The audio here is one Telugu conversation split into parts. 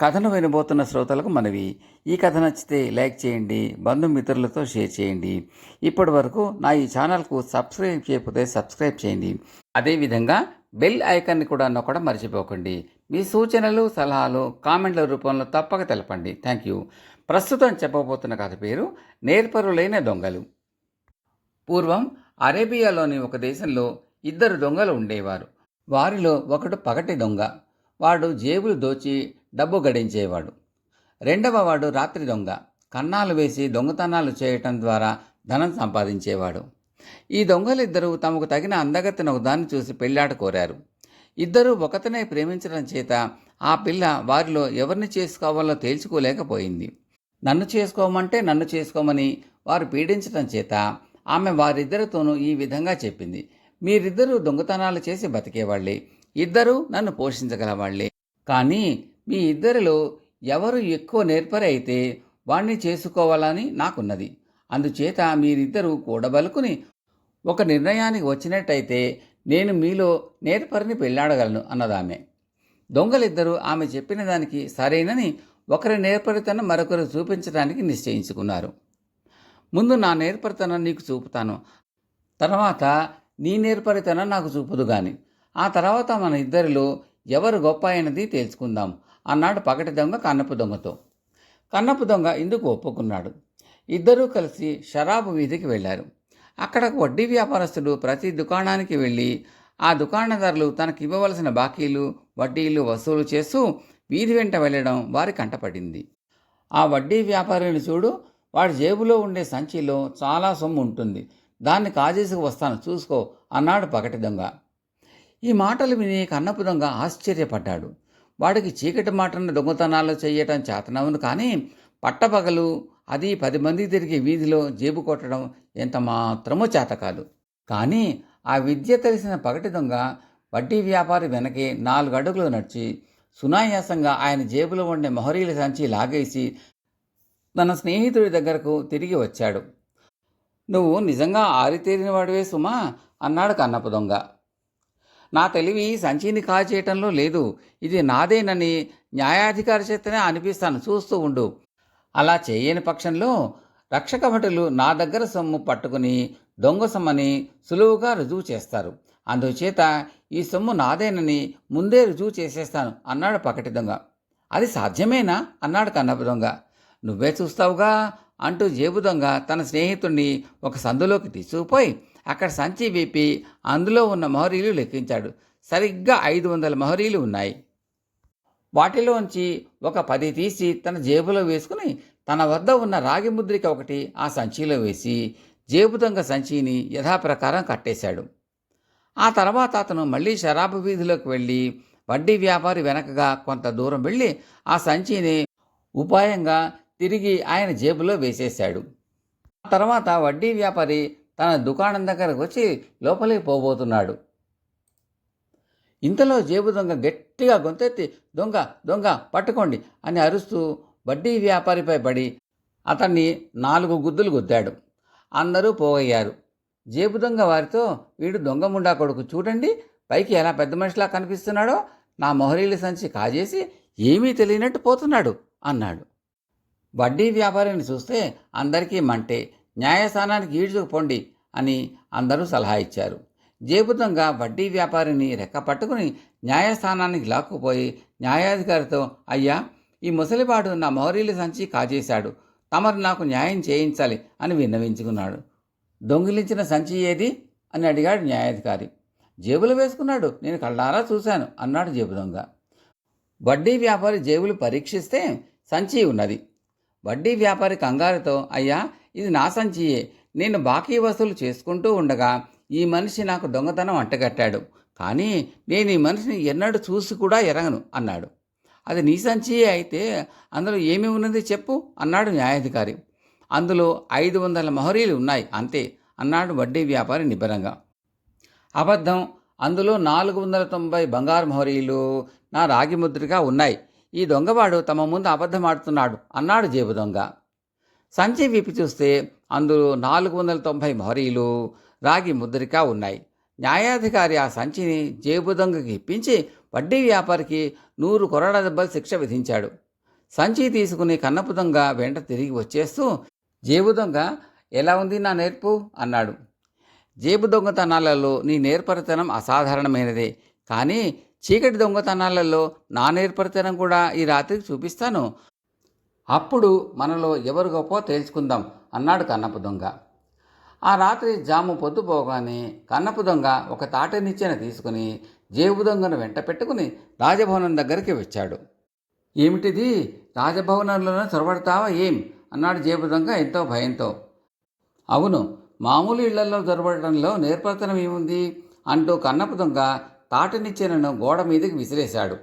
కథను వినబోతున్న శ్రోతలకు మనవి. ఈ కథ నచ్చితే లైక్ చేయండి బంధుమిత్రులతో షేర్ చేయండి. ఇప్పటి వరకు నా ఈ ఛానల్కు సబ్స్క్రైబ్ చేయకపోతే సబ్స్క్రైబ్ చేయండి. అదేవిధంగా బెల్ ఐకాన్ని కూడా నొక్కడం మర్చిపోకండి. మీ సూచనలు సలహాలు కామెంట్ల రూపంలో తప్పక తెలపండి. Thank you. ప్రస్తుతం చెప్పబోతున్న కథ పేరు నేర్పరులైన దొంగలు. పూర్వం అరేబియాలోని ఒక దేశంలో ఇద్దరు దొంగలు ఉండేవారు. వారిలో ఒకడు పగటి దొంగ. వాడు జేబులు దోచి డబ్బు గడించేవాడు. రెండవ వాడు రాత్రి దొంగ. కన్నాలు వేసి దొంగతనాలు చేయటం ద్వారా ధనం సంపాదించేవాడు. ఈ దొంగలిద్దరూ తమకు తగిన అందగతిన ఒకదాన్ని చూసి పెళ్ళాట కోరారు. ఇద్దరూ ఒకతనే ప్రేమించడం చేత ఆ పిల్ల వారిలో ఎవరిని చేసుకోవాలో తేల్చుకోలేకపోయింది. నన్ను చేసుకోమంటే నన్ను చేసుకోమని వారు పీడించడం చేత ఆమె వారిద్దరితోనూ ఈ విధంగా చెప్పింది. మీరిద్దరూ దొంగతనాలు చేసి బతికేవాళ్ళే. ఇద్దరూ నన్ను పోషించగలవాళ్ళే. కానీ మీ ఇద్దరిలో ఎవరు ఎక్కువ నేర్పరి అయితే వాణ్ణి చేసుకోవాలని నాకున్నది. అందుచేత మీరిద్దరూ కూడబలుకుని ఒక నిర్ణయానికి వచ్చినట్టయితే నేను మీలో నేర్పరిని పెళ్ళాడగలను అన్నదామె. దొంగలిద్దరూ ఆమె చెప్పిన దానికి సరేనని ఒకరి నేర్పరితనం మరొకరు చూపించడానికి నిశ్చయించుకున్నారు. ముందు నా నేర్పరితనం నీకు చూపుతాను. తర్వాత నీ నేర్పరితనం నాకు చూపుదు గాని ఆ తర్వాత మన ఇద్దరిలో ఎవరు గొప్ప అయినది తేల్చుకుందాం. అన్నాడు పగటి దొంగ కన్నపు దొంగతో. కన్నపు దొంగ ఇందుకు ఒప్పుకున్నాడు. ఇద్దరూ కలిసి షరాబు వీధికి వెళ్ళారు. అక్కడ వడ్డీ వ్యాపారస్తుడు ప్రతి దుకాణానికి వెళ్ళి ఆ దుకాణదారులు తనకి ఇవ్వవలసిన బాకీలు వడ్డీలు వసూలు చేస్తూ వీధి వెంట వెళ్ళడం వారి కంటపడింది. ఆ వడ్డీ వ్యాపారిని చూడు వాడి జేబులో ఉండే సంచిలో చాలా సొమ్ము ఉంటుంది. దాన్ని కాజేసుకు వస్తాను చూసుకో అన్నాడు పగటి దొంగ. ఈ మాటలు విని కన్నపు దొంగ ఆశ్చర్యపడ్డాడు. వాడికి చీకటి మాటను దొంగతనాలు చేయటం చేతనవును కానీ పట్టపగలు అది పది మంది తిరిగి వీధిలో జేబు కొట్టడం ఎంత మాత్రమో చేత కాదు. కానీ ఆ విద్య తెలిసిన పగటి దొంగ వడ్డీ వ్యాపారి వెనకే నాలుగు అడుగులు నడిచి సునాయాసంగా ఆయన జేబులో ఉండే మొహరీల సంచి లాగేసి తన స్నేహితుడి దగ్గరకు తిరిగి వచ్చాడు. నువ్వు నిజంగా ఆరితేరిన వాడివే సుమా అన్నాడు కన్నపు దొంగ. నా తెలివి సంచిని కాజేయటంలో లేదు. ఇది నాదేనని న్యాయాధికారి చేతనే అనిపిస్తాను. చూస్తూ ఉండు. అలా చేయని పక్షంలో రక్షక భటులు నా దగ్గర సొమ్ము పట్టుకుని దొంగ సొమ్మని సులువుగా రుజువు చేస్తారు. అందుచేత ఈ సొమ్ము నాదేనని ముందే రుజువు చేసేస్తాను అన్నాడు పకటి దొంగ. అది సాధ్యమేనా? అన్నాడు కన్నపు దొంగ. నువ్వే చూస్తావుగా? అంటూ జేబు దొంగ తన స్నేహితుణ్ణి ఒక సందులోకి తీసుకుపోయి అక్కడ సంచి విప్పి అందులో ఉన్న మొహరీలు లెక్కించాడు. సరిగ్గా ఐదు వందల మొహరీలు ఉన్నాయి. వాటిలోంచి ఒక పది తీసి తన జేబులో వేసుకుని తన వద్ద ఉన్న రాగి ముద్రిక ఒకటి ఆ సంచిలో వేసి జేబు దొంగ సంచిని యథాప్రకారం కట్టేశాడు. ఆ తర్వాత అతను మళ్ళీ షరాబు వీధిలోకి వెళ్ళి వడ్డీ వ్యాపారి వెనకగా కొంత దూరం వెళ్ళి ఆ సంచిని ఉపాయంగా తిరిగి ఆయన జేబులో వేసేశాడు. ఆ తర్వాత వడ్డీ వ్యాపారి తన దుకాణం దగ్గరకు వచ్చి లోపలికి పోబోతున్నాడు. ఇంతలో జేబు దొంగ గట్టిగా గొంతెత్తి దొంగ దొంగ పట్టుకోండి అని అరుస్తూ వడ్డీ వ్యాపారిపై పడి అతన్ని నాలుగు గుద్దులు గుద్దాడు. అందరూ పోగయ్యారు. జేబు దొంగ వారితో వీడు దొంగ ముండా కొడుకు చూడండి పైకి ఎలా పెద్ద మనిషిలా కనిపిస్తున్నాడో నా మొహరీల సంచి కాజేసి ఏమీ తెలియనట్టు పోతున్నాడు అన్నాడు. వడ్డీ వ్యాపారిని చూస్తే అందరికీ మంటే న్యాయస్థానానికి ఈడ్చుకుపోండి అని అందరూ సలహా ఇచ్చారు. జేబు దొంగ వడ్డీ వ్యాపారిని రెక్క పట్టుకుని న్యాయస్థానానికి లాక్కుపోయి న్యాయాధికారితో అయ్యా ఈ ముసలివాడు నా మౌరీల సంచి కాజేశాడు. తమరు నాకు న్యాయం చేయించాలి అని విన్నవించుకున్నాడు. దొంగిలించిన సంచి ఏది? అని అడిగాడు న్యాయాధికారి. జేబులు వేసుకున్నాడు. నేను కళ్ళారా చూశాను అన్నాడు జేబు దొంగ వడ్డీ వ్యాపారి జేబులు పరీక్షిస్తే సంచి ఉన్నది. వడ్డీ వ్యాపారి కంగారుతో అయ్యా ఇది నా సంచియే నేను బాకీ వసూలు చేసుకుంటూ ఉండగా ఈ మనిషి నాకు దొంగతనం అంటగట్టాడు. కానీ నేను ఈ మనిషిని ఎన్నడూ చూసి కూడా ఎరగను అన్నాడు. అది నీ సంచియే అయితే అందులో ఏమి ఉన్నది చెప్పు అన్నాడు న్యాయాధికారి. అందులో ఐదు వందల మొహరీలు ఉన్నాయి అంతే అన్నాడు వడ్డీ వ్యాపారి నిబ్బరంగా. అబద్ధం. అందులో నాలుగు వందల తొంభై బంగారు మొహరీలు నా రాగి ముద్రగా ఉన్నాయి. ఈ దొంగవాడు తమ ముందు అబద్ధమాడుతున్నాడు అన్నాడు జేబు దొంగ. సంచి విప్పి చూస్తే అందులో నాలుగు వందల తొంభై మొహరీలు రాగి ముద్రిక ఉన్నాయి. న్యాయాధికారి ఆ సంచిని జేబు దొంగకి ఇప్పించి వడ్డీ వ్యాపారికి నూరు కొరడ దెబ్బలు శిక్ష విధించాడు. సంచి తీసుకుని కన్నపు దొంగ వెంట తిరిగి వచ్చేస్తూ జేబు దొంగ ఎలా ఉంది నా నేర్పు? అన్నాడు. జేబు దొంగతనాలలో నీ నేర్పరితనం అసాధారణమైనదే కానీ చీకటి దొంగతనాలలో నా నేర్పరితనం కూడా ఈ రాత్రికి చూపిస్తాను. అప్పుడు మనలో ఎవరు గొప్ప తేల్చుకుందాం అన్నాడు కన్నపు దొంగ. ఆ రాత్రి జాము పొద్దుపోగానే కన్నపు దొంగ ఒక తాటనిచ్చెన తీసుకుని జేబు దొంగను వెంట పెట్టుకుని రాజభవనం దగ్గరికి వచ్చాడు. ఏమిటిది? రాజభవనంలోనే చొరబడతావా ఏం? అన్నాడు జేబు దొంగ ఎంతో భయంతో. అవును మామూలు ఇళ్ళలో జొరబడటంలో నేర్పరతనం ఏముంది? అంటూ కన్నపు దొంగ తాటనిచ్చెనను గోడ మీదకి విసిరేశాడు.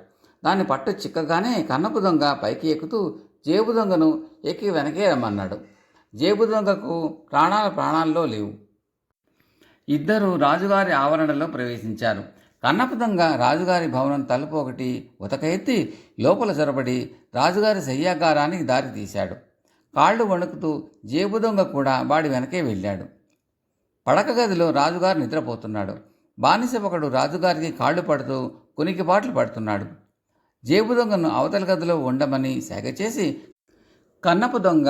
దాన్ని పట్టు చిక్కగానే కన్నపు దొంగ పైకి ఎక్కుతూ జేబు దొంగను ఎక్కి వెనకే రమ్మన్నాడు. జేబు దొంగకు ప్రాణాల ప్రాణాల్లో లేవు. ఇద్దరు రాజుగారి ఆవరణలో ప్రవేశించారు. కన్నపు దొంగ రాజుగారి భవనం తలుపు ఒకటి ఉతక ఎత్తి లోపల చొరబడి రాజుగారి శయ్యాగారానికి దారి తీశాడు కాళ్ళు వణుకుతూ జేబు దొంగ కూడా వాడి వెనకే వెళ్ళాడు. పడక గదిలో రాజుగారు నిద్రపోతున్నాడు. బానిస ఒకడు రాజుగారికి కాళ్ళు పడుతూ కునికిపాట్లు పడుతున్నాడు. జేబు దొంగను అవతల గదిలో ఉండమని సేగ చేసి కన్నపు దొంగ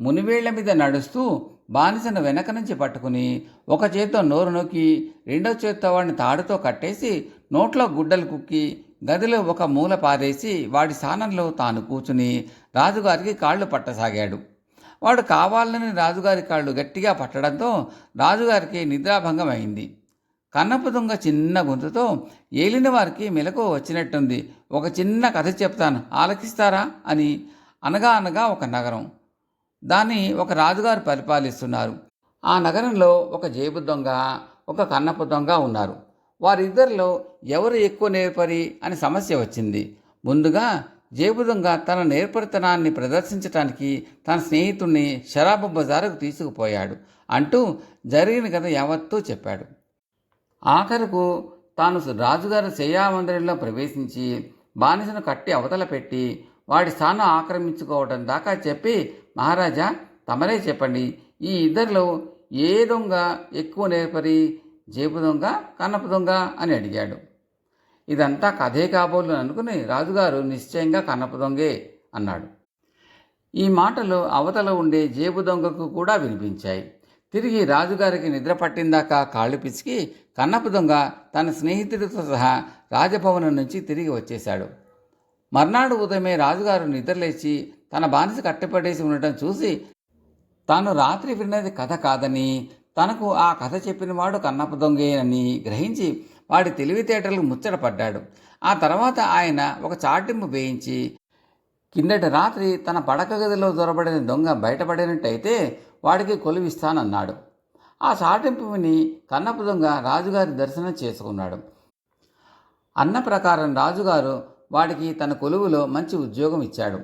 మునివేళ్ళ మీద నడుస్తూ బానిసను వెనక నుంచి పట్టుకుని ఒక చేత్తో నోరు నొక్కి రెండో చేత్తో వాడిని తాడుతో కట్టేసి నోట్లో గుడ్డలు కుక్కి గదిలో ఒక మూల పారేసి వాడి స్థానంలో తాను కూర్చుని రాజుగారికి కాళ్ళు పట్టసాగాడు. వాడు కావాలని రాజుగారి కాళ్ళు గట్టిగా పట్టడంతో రాజుగారికి నిద్రాభంగం అయింది కన్నపు దొంగ చిన్న గొంతుతో ఏలిన వారికి మెలకు వచ్చినట్టుంది. ఒక చిన్న కథ చెప్తాను. ఆలకిస్తారా? అని అనగా అనగా ఒక నగరం. దాన్ని ఒక రాజుగారు పరిపాలిస్తున్నారు. ఆ నగరంలో ఒక జేబు దొంగ ఒక కన్నపు దొంగ ఉన్నారు. వారిద్దరిలో ఎవరు ఎక్కువ నేర్పరి అని సమస్య వచ్చింది. ముందుగా జేబు దొంగ తన నేర్పరితనాన్ని ప్రదర్శించడానికి తన స్నేహితుణ్ణి షరాబు బజారుకు తీసుకుపోయాడు అంటూ జరిగిన కథ యావత్తూ చెప్పాడు. ఆఖరుకు తాను రాజుగారి శయ్యామందిరంలో ప్రవేశించి బానిసను కట్టి అవతల పెట్టి వాడి స్థానం ఆక్రమించుకోవడం దాకా చెప్పి మహారాజా తమరే చెప్పండి. ఈ ఇద్దరిలో ఏ దొంగ ఎక్కువ నేర్పరి? జేబు దొంగ కన్నపు దొంగ? అని అడిగాడు. ఇదంతా కథే కాబోలు అనుకుని రాజుగారు నిశ్చయంగా కన్నపు దొంగే అన్నాడు. ఈ మాటలు అవతల ఉండే జేబు దొంగకు కూడా వినిపించాయి. తిరిగి రాజుగారికి నిద్ర పట్టిందాకా కాళ్ళు పిసికి కన్నపు దొంగ తన స్నేహితుడితో సహా రాజభవనం నుంచి తిరిగి వచ్చేశాడు. మర్నాడు ఉదయమే రాజుగారు నిద్రలేచి తన బానిస కట్టపడేసి ఉండటం చూసి తాను రాత్రి విన్నది కథ కాదని తనకు ఆ కథ చెప్పినవాడు కన్నప్ప దొంగేనని గ్రహించి వాడి తెలివితేటలకు ముచ్చటపడ్డాడు ఆ తర్వాత ఆయన ఒక చాటింపు వేయించి కిందటి రాత్రి తన పడక గదిలో దొరబడిన దొంగ బయటపడినట్టయితే వాడికి కొలువిస్తానన్నాడు. ఆ సాటింపు విని కన్నప్ప దొంగ రాజుగారి దర్శనం చేసుకున్నాడు. అన్న ప్రకారం రాజుగారు వాడికి తన కొలువులో మంచి ఉద్యోగం ఇచ్చాడు.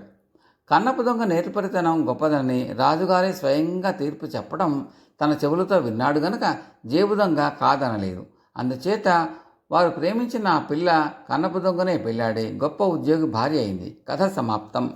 కన్నపు దొంగ నేర్పరితనం గొప్పదని రాజుగారే స్వయంగా తీర్పు చెప్పడం తన చెవులతో విన్నాడు గనక జేబు దొంగ కాదనలేదు. అందుచేత వారు ప్రేమించిన ఆ పిల్ల కన్నపు దొంగనే పెళ్ళాడి. గొప్ప ఉద్యోగి భార్య అయింది. కథ సమాప్తం.